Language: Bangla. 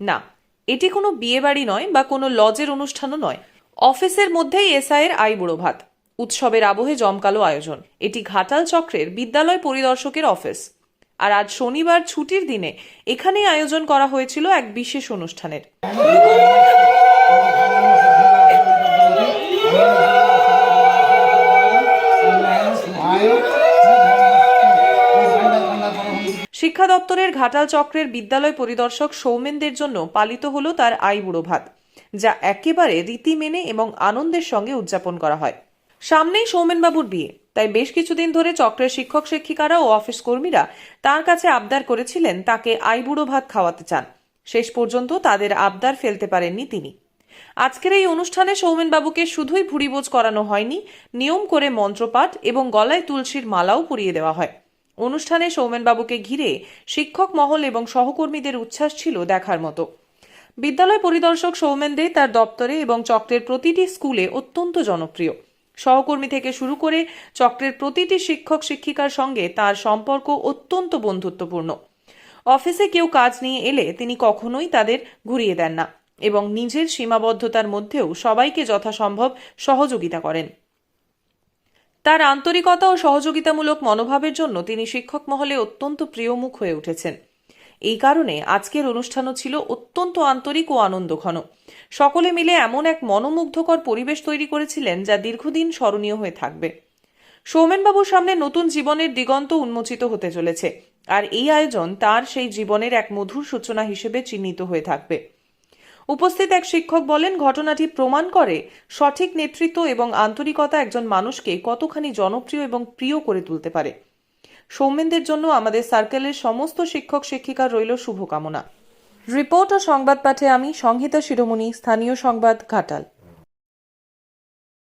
না, এটি কোনো বিয়েবাড়ি নয় বা কোনো লজের অনুষ্ঠানও নয়। অফিসের মধ্যেই এসআইয়ের আই বুড়ো ভাত। উৎসবের আবহে জমকালো আয়োজন। এটি ঘাটাল চক্রের বিদ্যালয় পরিদর্শকের অফিস। আর আজ শনিবার ছুটির দিনে এখানেই আয়োজন করা হয়েছিল এক বিশেষ অনুষ্ঠানের। শিক্ষা দপ্তরের ঘাটাল চক্রের বিদ্যালয় পরিদর্শক সৌমেনদের জন্য পালিত হলো তার আই বুড়ো ভাত, যা একেবারে রীতি মেনে এবং আনন্দের সঙ্গে উদযাপন করা হয়। সামনেই সৌমেনবাবুর বিয়ে, তাই বেশ কিছুদিন ধরে চক্রের শিক্ষক শিক্ষিকারা ও অফিস কর্মীরা তার কাছে আবদার করেছিলেন তাকে আইবুড়ো ভাত খাওয়াতে চান। শেষ পর্যন্ত তাদের আবদার ফেলতে পারেননি তিনি। আজকের এই অনুষ্ঠানে সৌমেনবাবুকে শুধুই ভুড়িবোজ করানো হয়নি, নিয়ম করে মন্ত্রপাঠ এবং গলায় তুলসীর মালাও পরিয়ে দেওয়া হয়। অনুষ্ঠানে সৌমেনবাবুকে ঘিরে শিক্ষক মহল এবং সহকর্মীদের উচ্ছ্বাস ছিল দেখার মতো। বিদ্যালয় পরিদর্শক সৌমেন দে তার দপ্তরে এবং চক্রের প্রতিটি স্কুলে অত্যন্ত জনপ্রিয়। সহকর্মী থেকে শুরু করে চক্রের প্রতিটি শিক্ষক শিক্ষিকার সঙ্গে তার সম্পর্ক অত্যন্ত বন্ধুত্বপূর্ণ। অফিসে কেউ কাজ নিয়ে এলে তিনি কখনোই তাদের ঘুরিয়ে দেন না এবং নিজের সীমাবদ্ধতার মধ্যেও সবাইকে যথাসম্ভব সহযোগিতা করেন। তার আন্তরিকতা ও সহযোগিতামূলক মনোভাবের জন্য তিনি শিক্ষক মহলে অত্যন্ত প্রিয়মুখ হয়ে উঠেছেন। এই কারণে আজকের অনুষ্ঠানও ছিল অত্যন্ত আন্তরিক ও আনন্দঘন। সকলে মিলে এমন এক মনোমুগ্ধকর পরিবেশ তৈরি করেছিলেন যা দীর্ঘদিন স্মরণীয় হয়ে থাকবে। সৌমেনবাবুর সামনে নতুন জীবনের দিগন্ত উন্মোচিত হতে চলেছে, আর এই আয়োজন তার সেই জীবনের এক মধুর সূচনা হিসেবে চিহ্নিত হয়ে থাকবে। উপস্থিত এক শিক্ষক বলেন, ঘটনাটি প্রমাণ করে সঠিক নেতৃত্ব এবং আন্তরিকতা একজন মানুষকে কতখানি জনপ্রিয় এবং প্রিয় করে তুলতে পারে। সৌমেনদের জন্য আমাদের সার্কেলের সমস্ত শিক্ষক শিক্ষিকার রইল শুভকামনা। রিপোর্ট ও সংবাদ পাঠে আমি সংহিতা শিরোমণি, স্থানীয় সংবাদ ঘাটাল।